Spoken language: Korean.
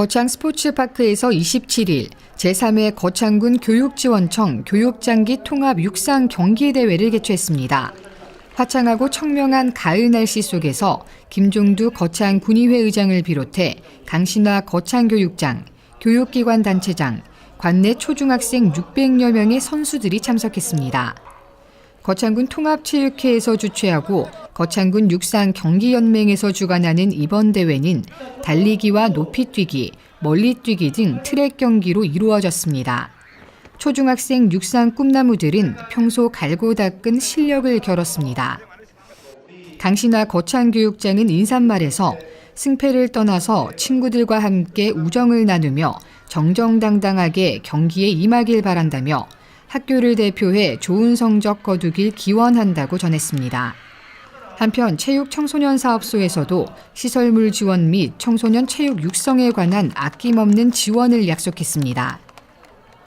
거창 스포츠파크에서 27일 제3회 거창군 교육지원청 교육장기 통합 육상 경기대회를 개최했습니다. 화창하고 청명한 가을 날씨 속에서 김종두 거창 군의회 의장을 비롯해 강신화 거창교육장, 교육기관 단체장, 관내 초중학생 600여 명의 선수들이 참석했습니다. 거창군 통합체육회에서 주최하고 거창군 육상 경기연맹에서 주관하는 이번 대회는 달리기와 높이뛰기, 멀리뛰기 등 트랙 경기로 이루어졌습니다. 초중학생 육상 꿈나무들은 평소 갈고 닦은 실력을 겨뤘습니다. 강신화 거창교육장은 인사말에서 승패를 떠나서 친구들과 함께 우정을 나누며 정정당당하게 경기에 임하길 바란다며 학교를 대표해 좋은 성적 거두길 기원한다고 전했습니다. 한편 체육 청소년 사업소에서도 시설물 지원 및 청소년 체육 육성에 관한 아낌없는 지원을 약속했습니다.